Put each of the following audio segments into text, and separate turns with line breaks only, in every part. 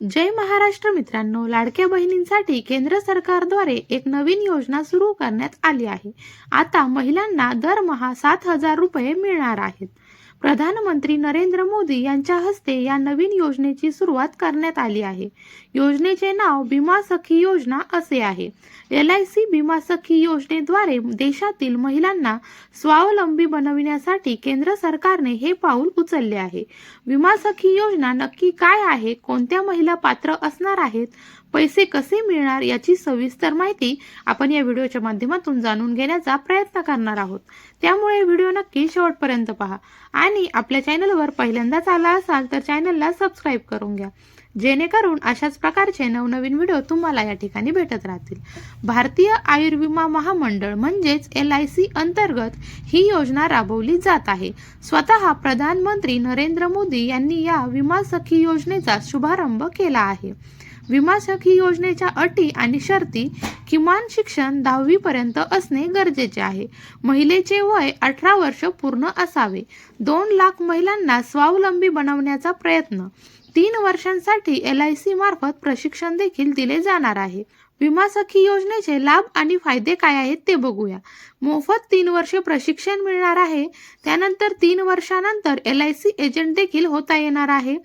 जय महाराष्ट्र मित्रांनो लाडक्या बहिणींसाठी केंद्र सरकारद्वारे एक नवीन योजना सुरू करण्यात आली आहे. आता महिलांना दरमहा सात हजार रुपये मिळणार आहेत. प्रधानमंत्री नरेंद्र मोदी यांच्या हस्ते या नवीन योजनेची सुरुवात करण्यात आली आहे. योजनेचे नाव भीमा सखी योजना असे आहे. L I C Bima Sakhi योजनेद्वारे देशातील महिलांना स्वावलंबी बनविण्यासाठी केंद्र सरकारने हे पाऊल उचलले आहे. विमा सखी योजना नक्की काय आहे? कोणत्या महिला पात्र असणार आहेत? पैसे कसे मिळणार याची सविस्तर माहिती आपण या व्हिडिओच्या माध्यमातून जाणून घेण्याचा प्रयत्न करणार आहोत. त्यामुळे व्हिडिओ नक्की शेवटपर्यंत पहा. आणि आपल्या चॅनलवर पहिल्यांदाच आला असाल तर चॅनलला सबस्क्राईब करून घ्या. जेणेकरून अशाच प्रकारचे नवनवीन व्हिडिओ तुम्हाला या ठिकाणी भेटत राहतील. भारतीय आयुर्विमा महामंडळ म्हणजेच एल आय सी अंतर्गत ही योजना राबवली जात आहे. स्वतः प्रधानमंत्री नरेंद्र मोदी यांनी या विमा सखी योजनेचा शुभारंभ केला आहे. विमा सखी योजनेच्या अटी आणि शर्ती किमान शिक्षण दहावीपर्यंत असणे गरजेचे आहे. महिलेचे वय अठरा वर्ष पूर्ण असावे. दोन लाख महिलांना स्वावलंबी बनवण्याचा प्रयत्न. तीन वर्षांसाठी एल आय सी मार्फत प्रशिक्षण देखील दिले जाणार आहे. विमा सखी योजनेचे लाभ आणि फायदे काय आहेत ते बघूया. मोफत तीन वर्षे प्रशिक्षण मिळणार आहे. त्यानंतर तीन वर्षानंतर एल आय सी एजंट देखील होता येणार आहे.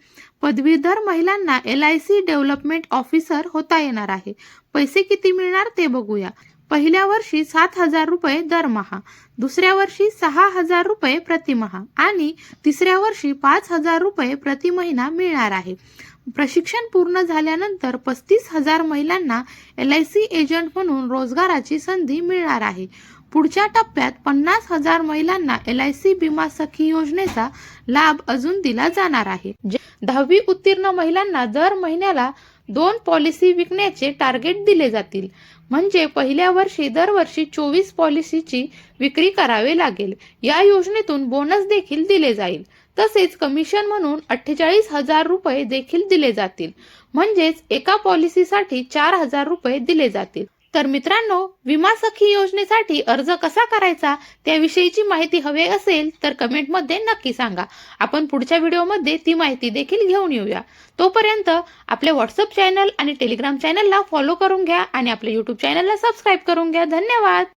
पदवीधर महिलांना L I C development officer होता येणार आहे. पैसे किती मिळणार ते बघूया. पहिल्या वर्षी सात हजार रुपये दरमहा दुसऱ्या वर्षी सहा हजार रुपये प्रतिमहा आणि तिसऱ्या वर्षी पाच हजार रुपये प्रति महिना मिळणार आहे. प्रशिक्षण पूर्ण झाल्यानंतर पस्तीस हजार महिलांना एल आय सी एजंट म्हणून रोजगाराची संधी मिळणार आहे. पुढच्या टप्प्यात पन्नास हजार महिलांना एल आय सी विमा सखी योजनेचा लाभ अजून दिला जाणार आहे. जे- दहावी उत्तीर्ण महिलांना दर महिन्याला दोन पॉलिसी विकण्याचे टार्गेट दिले जातील. म्हणजे पहिल्या वर्षी दरवर्षी चोवीस पॉलिसीची विक्री करावे लागेल. या योजनेतून बोनस देखील दिले जाईल. तसेच कमिशन म्हणून अठ्ठेचाळीस हजार रुपये देखील दिले जातील. म्हणजेच एका पॉलिसीसाठी चार हजार रुपये दिले जातील. तर मित्रांनो विमा सखी योजनेसाठी अर्ज कसा करायचा त्याविषयीची माहिती हवी असेल तर कमेंटमध्ये नक्की सांगा. आपण पुढच्या व्हिडिओमध्ये ती माहिती देखील घेऊन येऊया. तोपर्यंत आपले व्हॉट्सअप चॅनल आणि टेलिग्राम चॅनलला फॉलो करून घ्या आणि आपल्या यूट्यूब चॅनलला सबस्क्राईब करून घ्या. धन्यवाद!